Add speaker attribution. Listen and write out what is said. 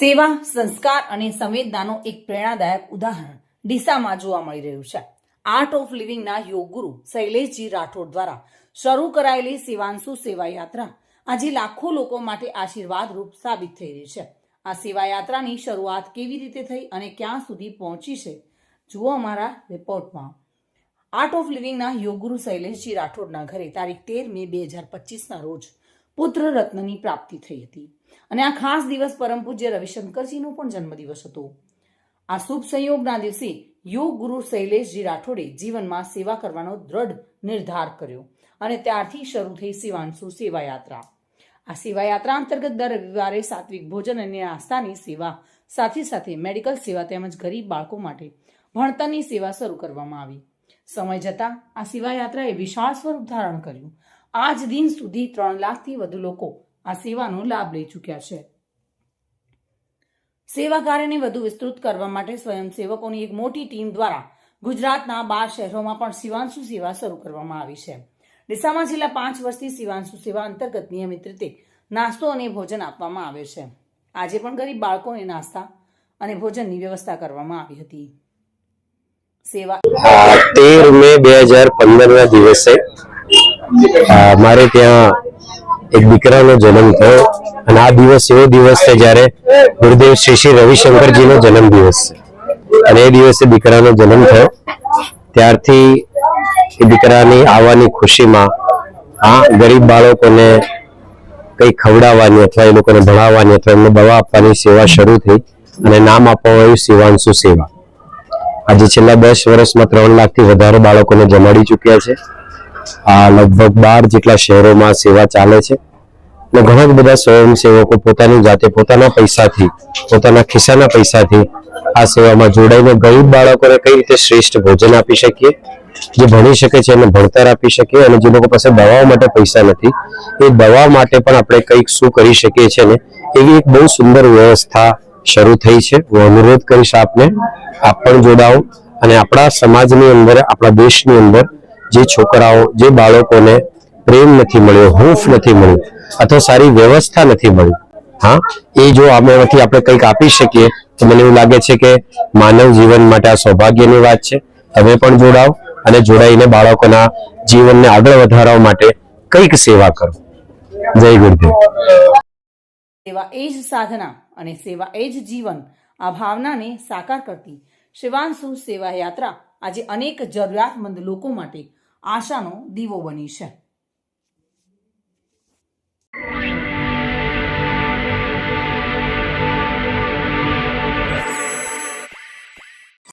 Speaker 1: સેવા, સંસ્કાર અને સંવેદનાનો એક પ્રેરણાદાયક ઉદાહરણ ડીસામાં જોવા મળી રહ્યું છે. આર્ટ ઓફ લિવિંગના યોગગુરુ શૈલેષજી રાઠોડ દ્વારા શરૂ કરાયેલી સેવાંશુ સેવા યાત્રા આજે લાખો લોકો માટે આશીર્વાદરૂપ સાબિત થઈ રહી છે. આ સેવા યાત્રાની શરૂઆત કેવી રીતે થઈ અને ક્યાં સુધી પહોંચી છે, જુઓ અમારા રિપોર્ટમાં. આર્ટ ઓફ લિવિંગના યોગગુરુ શૈલેષજી રાઠોડના ઘરે તારીખ તેર મે બે હજાર પચીસના રોજ પુત્ર રત્નની પ્રાપ્તિ થઈ હતી. અને આ ખાસ દિવસ પરમ પૂજ્ય રવિશંકરજીનો પણ જન્મદિવસ હતો. આ શુભ સંયોગના દિવસે યોગ ગુરુ શૈલેષજી રાઠોડે જીવનમાં સેવા કરવાનો દ્રઢ નિર્ધાર કર્યો અને ત્યારથી શરૂ થઈ સેવાંશુ સેવાયાત્રા. આ સેવાયાત્રા અંતર્ગત દર રવિવારે સાત્વિક ભોજન અને નાસ્તાની સેવા, સાથે સાથે મેડિકલ સેવા તેમજ ગરીબ બાળકો માટે ભણતરની સેવા શરૂ કરવામાં આવી. સમય જતાં આ સેવાયાત્રાએ વિશાળ સ્વરૂપ ધારણ કર્યું. આજ દિન સુધી ત્રણ લાખથી વધુ લોકો આ સેવાનો લાભ લઈ ચૂક્યા છે. સેવા કાર્યને વધુ વિસ્તૃત કરવા માટે સ્વયંસેવકોની એક મોટી ટીમ દ્વારા ગુજરાતના બાર શહેરોમાં પણ શિવાંશુ સેવા શરૂ કરવામાં આવી છે. ડીસામાં છેલ્લા પાંચ વર્ષથી શિવાંશુ સેવા અંતર્ગત નિયમિત રીતે નાસ્તો અને ભોજન આપવામાં આવે છે. આજે પણ ગરીબ બાળકોને નાસ્તા અને ભોજનની વ્યવસ્થા કરવામાં આવી હતી. સેવા
Speaker 2: તેર મે બે હજાર પંદર ના દિવસે મારે ત્યાં એક દીકરાનો જન્મ થયો અને આ દિવસ એવો દિવસ છે જ્યારે ગુરુદેવ શ્રી શ્રી રવિશંકરજીનો જન્મ દિવસ છે. અને એ દિવસે દીકરાનો જન્મ થયો. ત્યારથી એ દીકરાની આવવાની ખુશીમાં આ ગરીબ બાળકોને કંઈ ખવડાવવાની અથવા એ લોકોને ભણાવવાની અથવા એમને દવા આપવાની સેવા શરૂ થઈ અને નામ આપવામાં આવ્યું શિવાંશુ સેવા. આજે છેલ્લા દસ વર્ષમાં ત્રણ લાખથી વધારે બાળકોને જમાડી ચૂક્યા છે. આ લગભગ બાર જેટલા શહેરોમાં સેવા ચાલે છે. અને ઘણા બધા સ્વયંસેવકો પોતાની જાતે પોતાના પૈસાથી, પોતાના ખિસ્સાના પૈસાથી આ સેવામાં જોડાઈને ગરીબ બાળકોને કઈ રીતે શ્રેષ્ઠ ભોજન આપી શકીએ? જે ભણી શકે છે એને ભણતર આપી શકીએ અને જે લોકો પાસે દવાઓ માટે પૈસા નથી, એ દવા માટે પણ આપણે કંઈક શું કરી શકીએ છીએ ને, એવી એક બહુ સુંદર વ્યવસ્થા શરૂ થઈ છે. હું અનુરોધ કરીશ આપને, આપ પણ જોડાઓ અને આપણા સમાજની અંદર, આપણા દેશની અંદર જે છોકરાઓ, જે બાળકોને પ્રેમ નથી મળ્યો, હૂંફ નથી મળ્યું, અથવા સારી વ્યવસ્થા નથી મળી, હા? એ જો આમાંથી આપણે કંઈક આપી શકીએ, તો મને એવું લાગે છે કે માનવ જીવન માટે આ સૌભાગ્યની વાત છે. તમે પણ જોડાઓ અને જોડાઈને બાળકોના જીવનને આગળ વધારવા માટે કંઈક સેવા કરો. જય ગુરુદેવ.
Speaker 1: સેવા એ જ સાધના અને સેવા એ જ જીવન આ ભાવનાને સાકાર કરતી. શિવાંશુ સેવા યાત્રા આજે અનેક જરૂરિયાતમંદ લોકો માટે આશાનો દીવો બની છે.